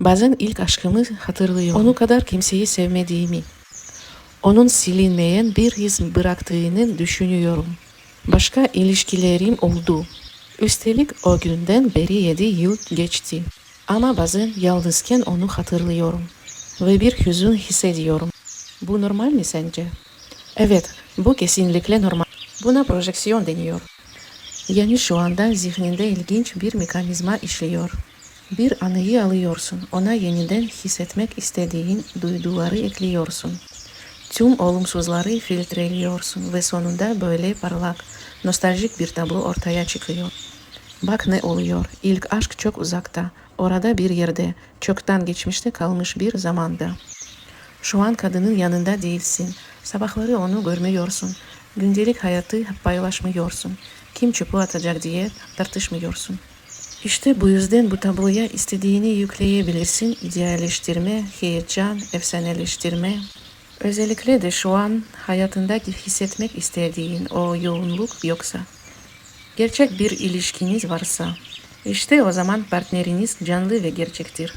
Bazen ilk aşkımı hatırlıyorum. Onu kadar kimseyi sevmediğimi. Onun silinmeyen bir his bıraktığını düşünüyorum. Başka ilişkilerim oldu. Üstelik o günden beri yedi yıl geçti. Ama bazen yalnızken onu hatırlıyorum. Ve bir hüzün hissediyorum. Bu normal mi sence? Evet, bu kesinlikle normal. Buna projeksiyon deniyor. Yani şu anda zihninde ilginç bir mekanizma işliyor. Bir anıyı alıyorsun, ona yeniden hissetmek istediğin duyguları ekliyorsun. Tüm olumsuzları filtreliyorsun ve sonunda böyle parlak, nostaljik bir tablo ortaya çıkıyor. Bak ne oluyor. İlk aşk çok uzakta, orada bir yerde, çoktan geçmişte kalmış bir zamanda. Şu an kadının yanında değilsin. Sabahları onu görmüyorsun. Gündelik hayatı paylaşmıyorsun. Kim çöpü atacak diye tartışmıyorsun. İşte bu yüzden bu tabloya istediğini yükleyebilirsin. İdealleştirme, heyecan, efsaneleştirme. Özellikle de şu an hayatında hissetmek istediğin o yoğunluk yoksa. Gerçek bir ilişkiniz varsa, işte o zaman partneriniz canlı ve gerçektir.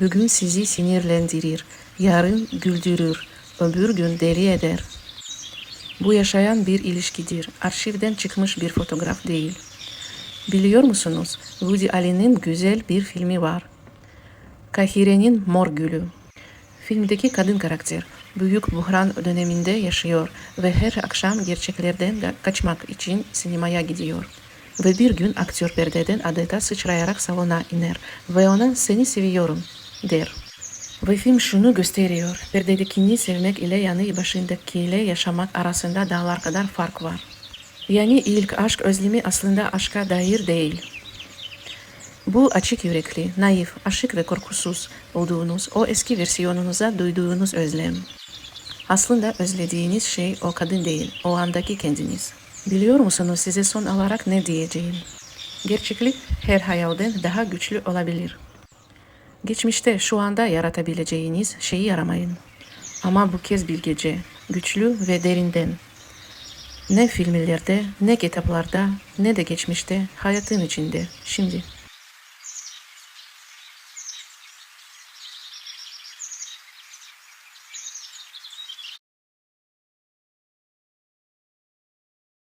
Bugün sizi sinirlendirir, yarın güldürür, öbür gün deli eder. Bu yaşayan bir ilişkidir, arşivden çıkmış bir fotoğraf değil. Biliyor musunuz, Woody Allen'in güzel bir filmi var. Kahire'nin Mor Gülü. Filmdeki kadın karakter büyük buhran döneminde yaşıyor ve her akşam gerçeklerden ka- kaçmak için sinemaya gidiyor. Ve bir gün aktör perdeden adeta sıçrayarak salona iner ve ona seni seviyorum der. Ve film şunu gösteriyor. Perdedekini sevmek ile yanı başındakiyle yaşamak arasında dağlar kadar fark var. Yani ilk aşk özlemi aslında aşka dair değil. Bu açık yürekli, naif, aşık ve korkusuz olduğunuz o eski versiyonunuza duyduğunuz özlem. Aslında özlediğiniz şey o kadın değil, o andaki kendiniz. Biliyor musunuz size son olarak ne diyeceğim? Gerçeklik her hayalden daha güçlü olabilir. Geçmişte şu anda yaratabileceğiniz şeyi aramayın. Ama bu kez bilgece, güçlü ve derinden. Ne filmlerde, ne kitaplarda, ne de geçmişte, hayatın içinde, şimdi.